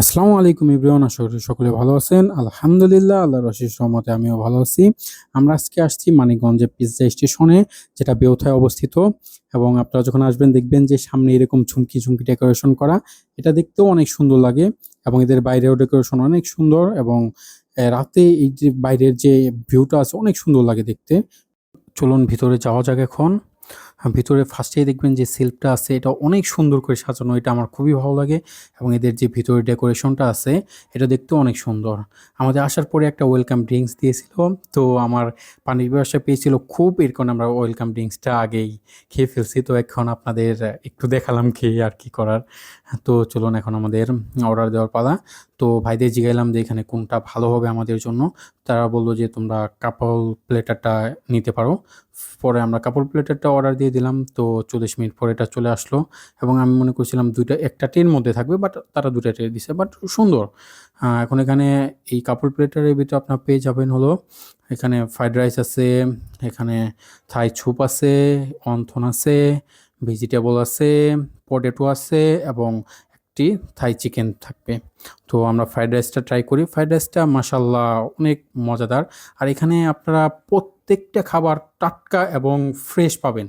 আসসালামু আলাইকুম ইব্রাহিম আশা করি সকলে ভালো আছেন। আলহামদুলিল্লাহ আল্লাহ রশিদ সহমতে আমিও ভালো আছি। আমরা আজকে আসছি মানিকগঞ্জে পিৎজা স্টেশনে, যেটা বেউথায় অবস্থিত। এবং আপনারা যখন আসবেন, দেখবেন যে সামনে এরকম ঝুমকি ঝুমকি ডেকোরেশন করা। এটা দেখতেও অনেক সুন্দর লাগে এবং এদের বাইরেও ডেকোরেশন অনেক সুন্দর এবং রাতে এই যে বাইরের যে ভিউটা আছে, অনেক সুন্দর লাগে দেখতে। চলুন ভিতরে যাওয়া যাক এখন। ভিতরে ফার্স্টেই দেখবেন যে সেলফটা আছে, এটা অনেক সুন্দর করে সাজানো, এটা আমার খুবই ভালো লাগে। এবং এদের যে ভিতরে ডেকোরেশনটা আছে, এটা দেখতেও অনেক সুন্দর। আমাদের আসার পরে একটা ওয়েলকাম ড্রিঙ্কস দিয়েছিল, তো আমার পানির ব্যবসা পেয়েছিল খুব, এর কারণে আমরা ওয়েলকাম ড্রিঙ্কসটা আগেই খেয়ে ফেলছি। তো এখন আপনাদের একটু দেখালাম খেয়ে আর কি করার। তো চলুন এখন আমাদের অর্ডার দেওয়ার পালা। তো ভাইদের জিগাইলাম যে এখানে কোনটা ভালো হবে আমাদের জন্য। তারা বলল যে তোমরা কাপল প্লেটারটা নিতে পারো। পরে আমরা কাপড় প্লেটারটা অর্ডার দিয়ে দিলাম, তো চল্লিশ মিনিট পরে এটা চলে আসলো এবং আমি মনে করছিলাম দুইটা, একটা ট্রের মধ্যে থাকবে বাট তারা দুইটা ট্রে দিছে বাট সুন্দর। এখন এখানে এই কাপড় প্লেটারের ভিতরে আপনার পেয়ে যাবেন হলো, এখানে ফ্রাইড রাইস আছে, এখানে থাই ছুপ আছে, অন্থন আছে, ভেজিটেবল আছে, পটেটো আছে এবং একটি থাই চিকেন থাকবে। তো আমরা ফ্রাইড রাইসটা ট্রাই করি। ফ্রাইড রাইসটা মাসাল্লাহ অনেক মজাদার। আর এখানে আপনারা প্রত্যেকটা খাবার টাটকা এবং ফ্রেশ পাবেন।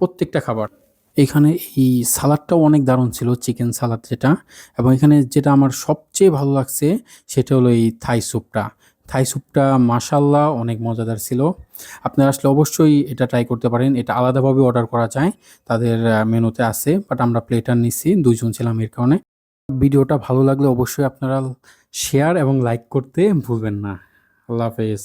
প্রত্যেকটা খাবার। এখানে এই সালাডটাও অনেক দারুণ ছিল চিকেন সালাদ যেটা। এবং এখানে যেটা আমার সবচেয়ে ভালো লাগছে, সেটা হলো এই থাই স্যুপটা থাই স্যুপটা মাসাল্লাহ অনেক মজাদার ছিল। আপনারা আসলে অবশ্যই এটা ট্রাই করতে পারেন। এটা আলাদাভাবে অর্ডার করা যায়। তাদের মেনুতে আছে। বাট আমরা প্লেটার নিচ্ছি দুজন ছিলাম এর কারণে। ভিডিওটা ভালো লাগলে অবশ্যই আপনারা শেয়ার এবং লাইক করতে ভুলবেন না। আল্লাহ হাফেজ।